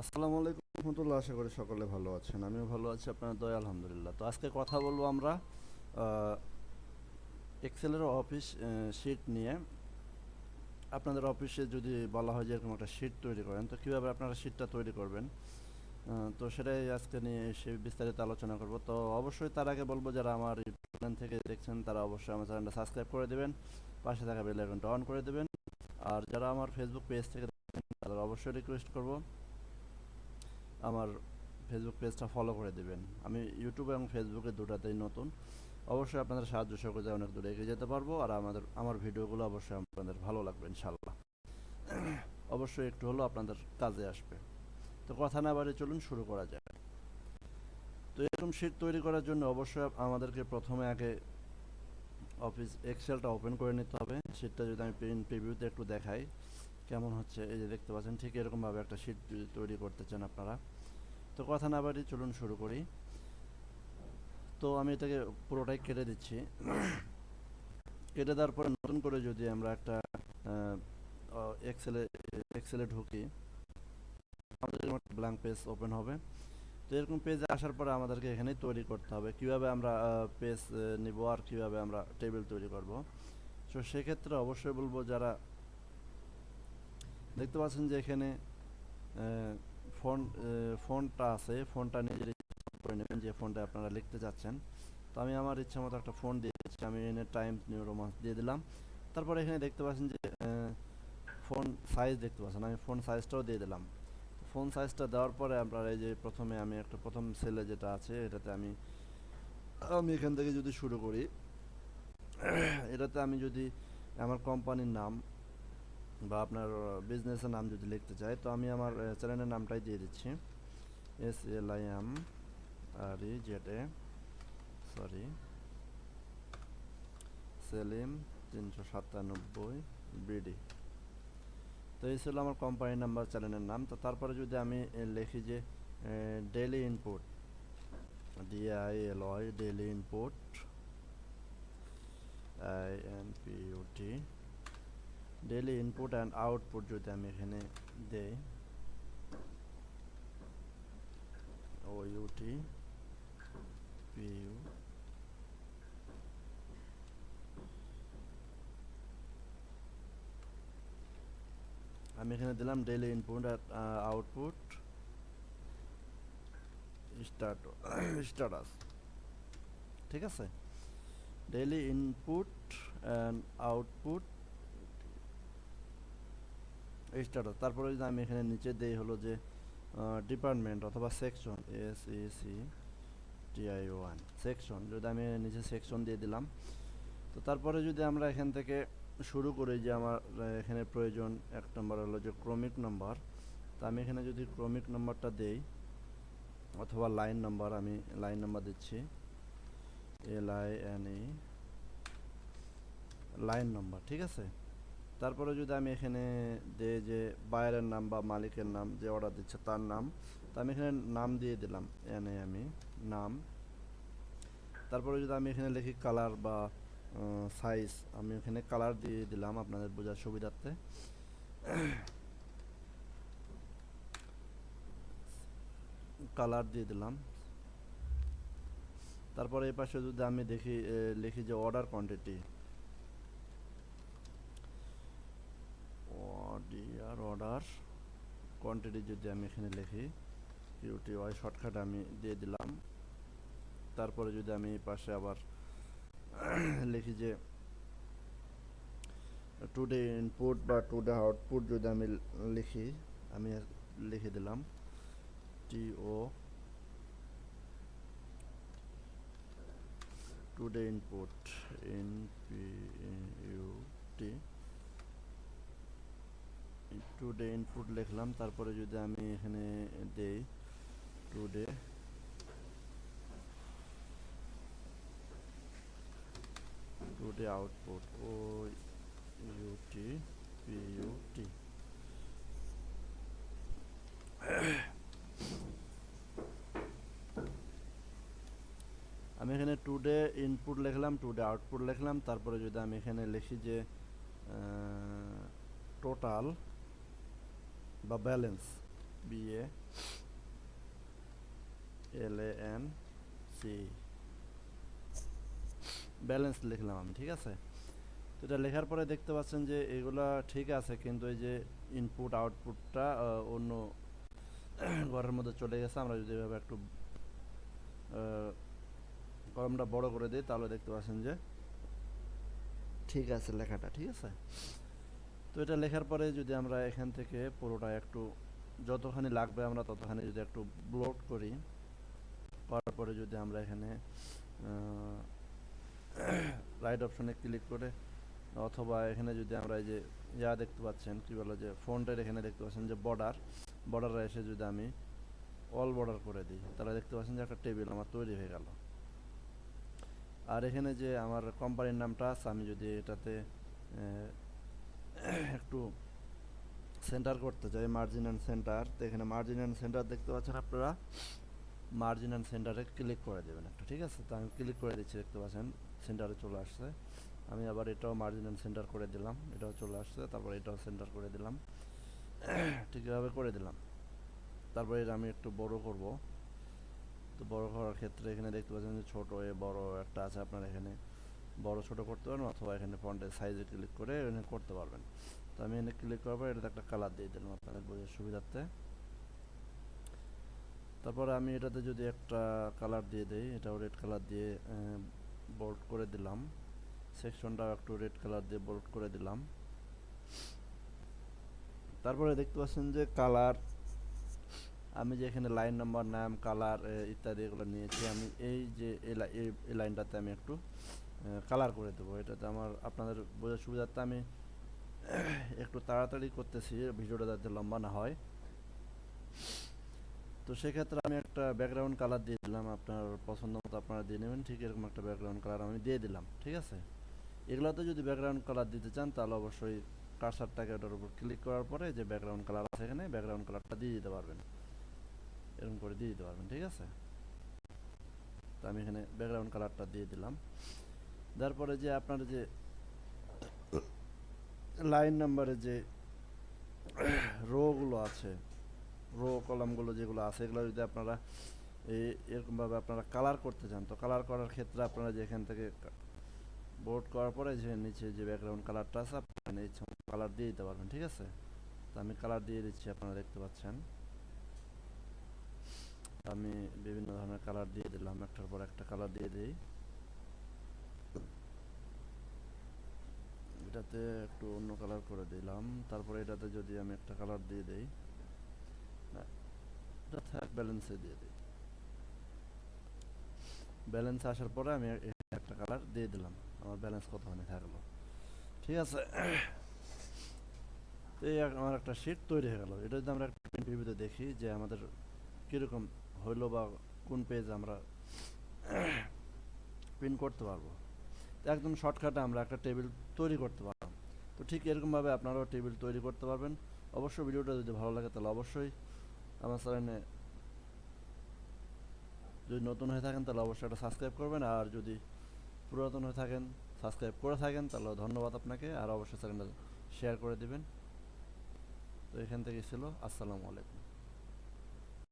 আসসালামু আলাইকুম রহমতুল্লাহ, আশা করি সকলে ভালো আছেন। আমিও ভালো আছি, আপনার দয়া, আলহামদুলিল্লাহ। তো আজকে কথা বলব আমরা এক্সেলের অফিস শিট নিয়ে। আপনাদের অফিসে যদি বলা হয় যে এরকম একটা শিট তৈরি করেন, তো কীভাবে আপনারা শিটটা তৈরি করবেন? তো সেটাই আজকে নিয়ে সে বিস্তারিত আলোচনা করব। তো অবশ্যই তার আগে বলব, যারা আমার চ্যানেল থেকে দেখছেন, তারা অবশ্যই আমার চ্যানেলটা সাবস্ক্রাইব করে দেবেন, পাশে থাকা বেল আইকনটা অন করে দেবেন। আর যারা আমার ফেসবুক পেজ থেকে তাদের অবশ্যই রিকোয়েস্ট করব। আমার ফেসবুক পেজটা ফলো করে দিবেন। আমি ইউটিউব এবং ফেসবুকে দুটাতেই নতুন। অবশ্যই আপনাদের সাহায্য সহযোগিতায় অনেক দূরে এগিয়ে যেতে পারব আর আমাদের, আমার ভিডিওগুলো অবশ্যই আপনাদের ভালো লাগবে ইনশাল্লাহ অবশ্যই একটু হলেও আপনাদের কাজে আসবে। তো কথা না বাড়িয়ে চলুন, শুরু করা যায় তো এরকম শিট তৈরি করার জন্য অবশ্যই আমাদেরকে প্রথমে আগে অফিস এক্সেলটা ওপেন করে নিতে হবে। শিটটা যদি আমি প্রিন্ট প্রিভিউতে একটু দেখাই, কেমন হচ্ছে? এই যে দেখতে পাচ্ছেন, ঠিক এরকমভাবে একটা শিট তৈরি করতে চান আপনারা। তো কথা না বাড়িয়ে চলুন শুরু করি। তো আমি এটাকে পুরোটাই কেটে দিচ্ছি। কেটে দেওয়ার পরে নতুন করে যদি আমরা একটা এক্সেলে এক্সেলে ঢুকি, আমাদের ব্ল্যাঙ্ক পেজ ওপেন হবে। তো এরকম পেজে আসার পরে আমাদেরকে এখানে তৈরি করতে হবে। কীভাবে আমরা পেজ নিব আর কীভাবে আমরা টেবিল তৈরি করব? তো সেক্ষেত্রে অবশ্যই বলব যারা, দেখতে পাচ্ছেন যে এখানে ফোন ফোনটা আছে, ফোনটা নিজের করে নেবেন যে ফোনটা আপনারা লিখতে চাচ্ছেন তো আমি আমার ইচ্ছা মতো একটা ফোন দিয়ে দিচ্ছি, আমি এনে টাইম নিউ রোমান্স দিয়ে দিলাম। তারপরে এখানে দেখতে পাচ্ছেন যে ফোন সাইজ দেখতে পাচ্ছেন, আমি ফোন সাইজটাও দিয়ে দিলাম। ফোন সাইজটা দেওয়ার পরে আপনার এই যে প্রথমে আমি একটা, প্রথম সেলে যেটা আছে, এটাতে আমি আমি এখান থেকে যদি শুরু করি, এটাতে আমি যদি আমার কোম্পানির নাম বা আপনার বিজনেসের নাম যদি লিখতে চাই, তো আমি আমার চ্যানেলের নামটাই দিয়ে দিচ্ছি। S L I M R E Z A sorry Selim তিনশো সাতানব্বই বিডি তো এই ছিল আমার কোম্পানির নাম্বার চ্যানেলের নাম। তো তারপরে যদি আমি লিখি যে daily input DI L Y daily input I N P U T daily input and output যদি আমি এখানে দেই ও ইউটি পি ইউ আমি এখানে দিলাম daily input output start status ঠিক আছে? Daily input and output status তারপরে যদি আমি এখানে নিচে দেই হলো যে ডিপার্টমেন্ট অথবা section S E C TI one section যদি আমি নিচে সেকশন দিয়ে দিলাম। তো তারপরে যদি আমরা এখান থেকে শুরু করি যে আমার এখানে প্রয়োজন এক নম্বর হলো যে ক্রমিক নম্বর, তো আমি এখানে যদি ক্রমিক নম্বরটা দেই, অথবা লাইন নম্বর, আমি লাইন নম্বর দিচ্ছি L I N E line number, ঠিক আছে? তারপরে যদি আমি এখানে দিই যে বায়ারের নাম বা মালিকের নাম যে অর্ডার দিচ্ছে তার নাম, তো আমি এখানে নাম দিয়ে দিলাম এনে আমি নাম। তারপরে যদি আমি এখানে লিখি কালার বা সাইজ আমি এখানে কালার দিয়ে দিলাম আপনাদের বোঝার সুবিধার্থে। কালার দিয়ে দিলাম। তারপরে এই পাশে যদি আমি দেখি লিখি যে order quantity order order quantity যদি আমি এখানে লিখি ইউটি ওয়াই শর্টকাট আমি দিয়ে দিলাম। তারপরে যদি আমি পাশে আবার লিখি যে টুডে ইনপুট বা টুডে আউটপুট যদি আমি লিখি, আমি লিখে দিলাম T O today input N today input লিখলাম, তারপরে যদি আমি এখানে দেই today today output O UT P UT আমি এখানে টুডে ইনপুট লিখলাম টুডে আউটপুট লিখলাম, তারপরে যদি আমি এখানে লিখি যে টোটাল বা balance B A L A N C balance লিখলাম আমি, ঠিক আছে? তো এটা লেখার পরে দেখতে পাচ্ছেন যে এগুলা ঠিক আছে, কিন্তু এই যে ইনপুট আউটপুটটা অন্য ঘরের মধ্যে চলে গেছে। আমরা যদি এভাবে একটু কলমটা বড় করে দিই, তাহলে দেখতে পাচ্ছেন যে ঠিক আছে লেখাটা, ঠিক আছে? তো এটা লেখার পরে যদি আমরা এখান থেকে পুরোটা একটু যতখানি লাগবে আমরা ততখানি যদি একটু ব্লোড করি, করার পরে যদি আমরা এখানে রাইট অপশনে ক্লিক করে অথবা এখানে যদি আমরা এই যে ইয়া দেখতে পাচ্ছেন, কী বলে যে ফোনটার এখানে দেখতে পাচ্ছেন যে বর্ডার বর্ডারে এসে যদি আমি অল বর্ডার করে দিই, তাহলে দেখতে পাচ্ছেন যে একটা টেবিল আমার তৈরি হয়ে গেল। আর এখানে যে আমার কোম্পানির নামটা আছে, আমি যদি এটাতে একটু সেন্টার করতে চাই মার্জিন অ্যান্ড সেন্টার তো এখানে মার্জিন অ্যান্ড সেন্টার দেখতে পাচ্ছেন আপনারা। মার্জিন অ্যান্ড সেন্টারে ক্লিক করে দেবেন একটু, ঠিক আছে? তো আমি ক্লিক করে দিচ্ছি, দেখতে পাচ্ছেন? সেন্টারে চলে আসছে। আমি আবার এটাও মার্জিন অ্যান্ড সেন্টার করে দিলাম। এটাও চলে আসছে, তারপর এটাও সেন্টার করে দিলাম। ঠিক এভাবে করে দিলাম। তারপরে এটা আমি একটু বড় করব। তো বড় করার ক্ষেত্রে এখানে দেখতে পাচ্ছেন যে ছোটো এ, বড় একটা আছে আপনার এখানে। বড়, ছোট করতে পারেন অথবা এখানে ফন্টের সাইজে ক্লিক করে এখানে করতে পারবেন। তো আমি এখানে ক্লিক করার পর এটাতে একটা কালার দিয়ে দিলাম আপনাদের বোঝার সুবিধার্থে। তারপরে আমি এটাতে যদি একটা কালার দিয়ে দিই, এটাও রেড কালার দিয়ে বোল্ড করে দিলাম। সেকশনটাও একটু রেড কালার দিয়ে বোল্ড করে দিলাম। তারপরে দেখতে পাচ্ছেন যে কালার আমি যে এখানে লাইন নাম্বার নাম কালার ইত্যাদি এগুলো নিয়েছি, আমি এই যে এই লাইনটাতে আমি একটু কালার করে দেবো। এটাতে আমার আপনাদের বোঝার সুবিধার্থে আমি একটু তাড়াতাড়ি করতেছি, ভিডিওটা যাতে লম্বা না হয়। তো সেক্ষেত্রে আমি একটা ব্যাকগ্রাউন্ড কালার দিয়ে দিলাম, আপনার পছন্দ মতো আপনারা দিয়ে নেবেন, ঠিক এরকম একটা ব্যাকগ্রাউন্ড কালার আমি দিয়ে দিলাম, ঠিক আছে? এগুলোতে যদি ব্যাকগ্রাউন্ড কালার দিতে চান, তাহলে অবশ্যই কার্সারটাকে ওটার উপর ক্লিক করার পরে যে ব্যাকগ্রাউন্ড কালার আছে এখানে ব্যাকগ্রাউন্ড কালারটা দিয়ে দিতে পারবেন। এরকম করে দিয়ে দিতে পারবেন, ঠিক আছে? তো আমি এখানে ব্যাকগ্রাউন্ড কালারটা দিয়ে দিলাম। তারপরে যে আপনার যে লাইন নাম্বারে যে রোগুলো আছে, রো কলামগুলো যেগুলো আছে, এগুলো যদি আপনারা এই এরকমভাবে আপনারা কালার করতে চান, তো কালার করার ক্ষেত্রে আপনারা যে এখান থেকে বোর্ড করার পরে যে নিচে যে ব্যাকগ্রাউন্ড কালারটা আছে, আপনারা ইচ্ছা কালার দিয়ে দিতে পারবেন, ঠিক আছে? তো আমি কালার দিয়ে দিচ্ছি, আপনারা দেখতে পাচ্ছেন। আমি বিভিন্ন ধরনের কালার দিয়ে দিলাম, একটার পর একটা কালার দিয়ে দিই। এটাতে একটু অন্য কালার করে দিলাম। তারপরে এটাতে যদি আমি একটা কালার দিয়ে দেই ব্যালেন্সে দিয়ে দিই। ব্যালেন্স আসার পরে আমি একটা কালার দিয়ে দিলাম। আমার ব্যালেন্স কতখানি থাকল? ঠিক আছে। এই আমার একটা শিট তৈরি হয়ে গেল। এটা যদি আমরা একটা প্রিভিউতে দেখি যে আমাদের কীরকম হইল বা কোন পেজ আমরা প্রিন্ট করতে পারব। একদম শর্টকাটে আমরা একটা টেবিল তৈরি করতে পারলাম। তো ঠিক এরকমভাবে আপনারাও টেবিল তৈরি করতে পারবেন। অবশ্যই ভিডিওটা যদি ভালো লাগে তাহলে অবশ্যই আমার চ্যানেলে যদি নতুন হয়ে থাকেন তাহলে অবশ্যই একটা সাবস্ক্রাইব করবেন। আর যদি পুরাতন হয়ে থাকেন সাবস্ক্রাইব করে থাকেন, তাহলে ধন্যবাদ আপনাকে। আর অবশ্যই চ্যানেলটা শেয়ার করে দিবেন। তো এখান থেকে ছিল। আসসালামু আলাইকুম।